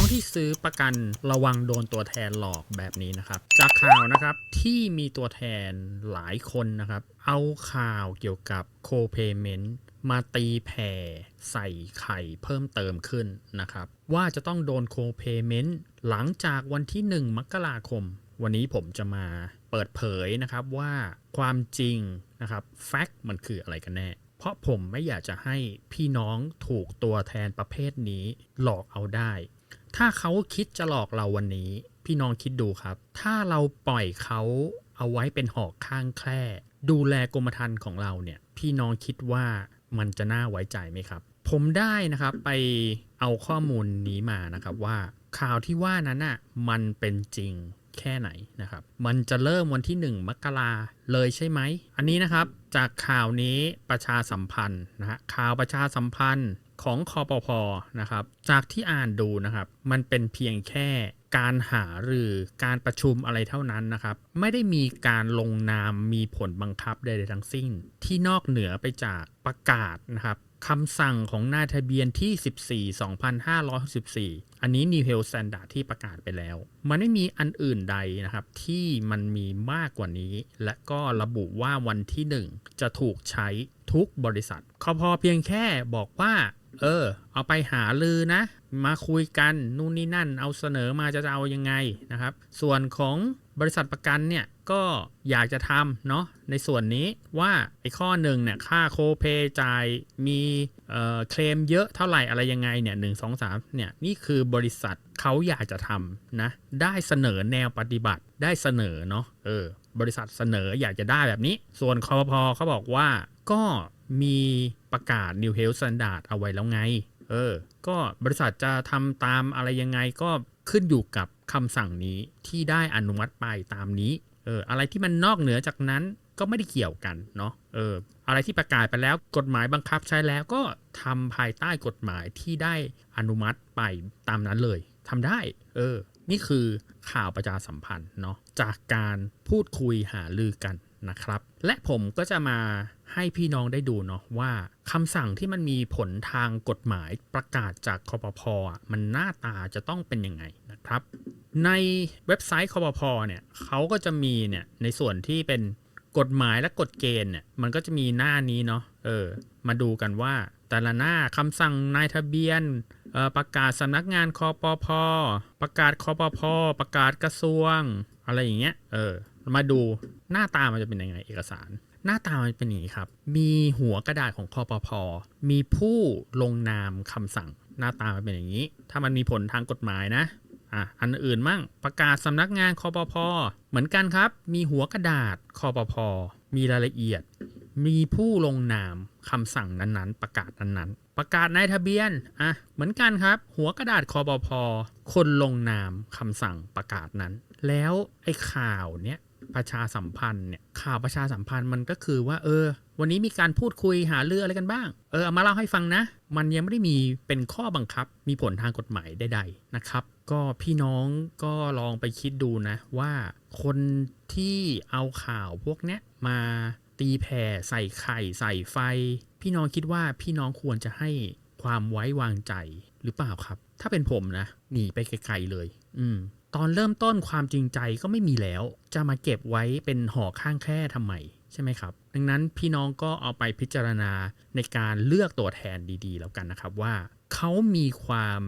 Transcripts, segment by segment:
องที่ซื้อประกันระวังโดนตัวแทนหลอกแบบนี้นะครับ จากข่าวนะครับที่มีตัวแทนหลายคนนะครับ เอาข่าวเกี่ยวกับโคเ a เมนต์มาตีแผ่ใส่ไข่เพิ่มเติมขึ้นนะครับ ว่าจะต้องโดนโคเ a เมนต์หลังจากวันที่ 1 มกราคม วันนี้ผมจะมาเปิดเผยนะครับว่าความจริงนะครับแฟกต์มันคืออะไรกันแน่เพราะผมไม่อยากจะให้พี่น้องถูกตัวแทนประเภทนี้หลอกเอาได้ ถ้าเขาคิดจะหลอกเราวันนี้ พี่น้องคิดดูครับ ถ้าเราปล่อยเขาเอาไว้เป็นหอกข้างแคร่ดูแลกรมธรรม์ของเราเนี่ย พี่น้องคิดว่ามันจะน่าไว้ใจไหมครับ ผมได้นะครับไปเอาข้อมูลนี้มานะครับว่าข่าวที่ว่านั้นน่ะมันเป็นจริง แค่ไหนนะครับ มันจะเริ่มวันที่ 1 มกราเลยใช่ไหม อันนี้นะครับจากข่าวนี้ประชาสัมพันธ์นะฮะข่าวประชาสัมพันธ์ของคอปพนะครับ จากที่อ่านดูนะครับ มันเป็นเพียงแค่การหาหรือการประชุมอะไรเท่านั้นนะครับ ไม่ได้มีการลงนามมีผลบังคับใดๆทั้งสิ้น ที่นอกเหนือไปจากประกาศนะครับ คำสั่งของนายทะเบียนที่ 14 2564 อันนี้ New Health Standard ที่ประกาศไปแล้ว มันไม่มีอันอื่นใดนะครับ ที่มันมีมากกว่านี้ และก็ระบุว่าวันที่ 1 จะถูกใช้ทุกบริษัทเขาพอเพียงแค่บอกว่า เออ เอาไปหาลือนะ มาคุยกัน นู่นนี่นั่น เอาเสนอมาจะเอายังไงนะครับ ส่วนของ บริษัทประกันเนี่ยก็อยากจะทำเนาะในส่วนนี้ว่าไอ้ข้อหนึ่งเนี่ยค่าโคเปจ่ายมีเอ่อเคลมเยอะเท่าไหร่อะไรยังไงเนี่ยหนึ่งสองสามเนี่ยนี่คือบริษัทเขาอยากจะทำนะได้เสนอแนวปฏิบัติได้เสนอเนาะเออบริษัทเสนออยากจะได้แบบนี้ ส่วนคอพอเขาบอกว่าก็มีประกาศ New Health Standard เอาไว้แล้วไง เออ ก็บริษัทจะทำตามอะไรยังไงก็ ขึ้นอยู่กับคำสั่งนี้ที่ได้อนุมัติไปตามนี้ เออ อะไรที่มันนอกเหนือจากนั้นก็ไม่ได้เกี่ยวกันเนาะ เออ อะไรที่ประกาศไปแล้วกฎหมายบังคับใช้แล้วก็ทำภายใต้กฎหมายที่ได้อนุมัติไปตามนั้นเลยทำได้ เออ นี่คือข่าวประชาสัมพันธ์เนาะ จากการพูดคุยหาลือกัน นะครับ และผมก็จะมาให้พี่น้องได้ดูเนาะว่าคำสั่งที่มันมีผลทางกฎหมายประกาศจากคอปพอะมันหน้าตาจะต้องเป็นยังไงนะครับ ในเว็บไซต์คอปพเนี่ยเขาก็จะมีเนี่ยในส่วนที่เป็นกฎหมายและกฎเกณฑ์เนี่ยมันก็จะมีหน้านี้เนาะเออมาดูกันว่าแต่ละหน้าคำสั่งนายทะเบียนออประกาศสำนักงานคอปพประกาศคอปพประกาศกระทรวง อะไรอย่างเงี้ยเออ มาดูหน้าตามันจะเป็นยังไงเอกสาร หน้าตามันเป็นอย่างนี้ครับ มีหัวกระดาษของคอปพอมีผู้ลงนามคำสั่ง หน้าตามันเป็นอย่างนี้ ถ้ามันมีผลทางกฎหมายนะอะอันอื่นมั่งประกาศสำนักงานคอปพเหมือนกันครับ มีหัวกระดาษคอปพอมีรายละเอียด มีผู้ลงนามคำสั่งนั้นๆ ประกาศนั้นๆ ประกาศในทะเบียนอะเหมือนกันครับ หัวกระดาษคอปพคนลงนามคำสั่งประกาศนั้น แล้วไอ้ข่าวเนี้ย ประชาสัมพันธ์เนี่ยข่าวประชาสัมพันธ์มันก็คือว่า เออ วันนี้มีการพูดคุยหาเรื่องอะไรกันบ้าง เออเอามาเล่าให้ฟังนะ มันยังไม่ได้มีเป็นข้อบังคับ มีผลทางกฎหมายใดๆนะครับ ก็พี่น้องก็ลองไปคิดดูนะ ว่าคนที่เอาข่าวพวกเนี้ยมาตีแผ่ใส่ไข่ใส่ไฟ พี่น้องคิดว่าพี่น้องควรจะให้ความไว้วางใจหรือเปล่าครับ ถ้าเป็นผมนะหนีไปไกลๆเลย อืม ตอนเริ่มต้นความจริงใจก็ไม่มีแล้ว จะมาเก็บไว้เป็นห่อข้างแค่ทำไมใช่ไหมครับ ดังนั้นพี่น้องก็เอาไปพิจารณาในการเลือกตัวแทนดีๆ แล้วกันนะครับว่าเขามีความ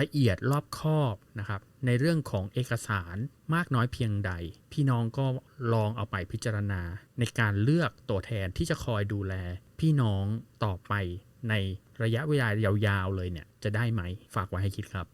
ละเอียดรอบคอบนะครับ ในเรื่องของเอกสารมากน้อยเพียงใด พี่น้องก็ลองเอาไปพิจารณา ในการเลือกตัวแทนที่จะคอยดูแล พี่น้องต่อไปในระยะเวลายาวๆเลยเนี่ยจะได้ไหมฝากไว้ให้คิดครับ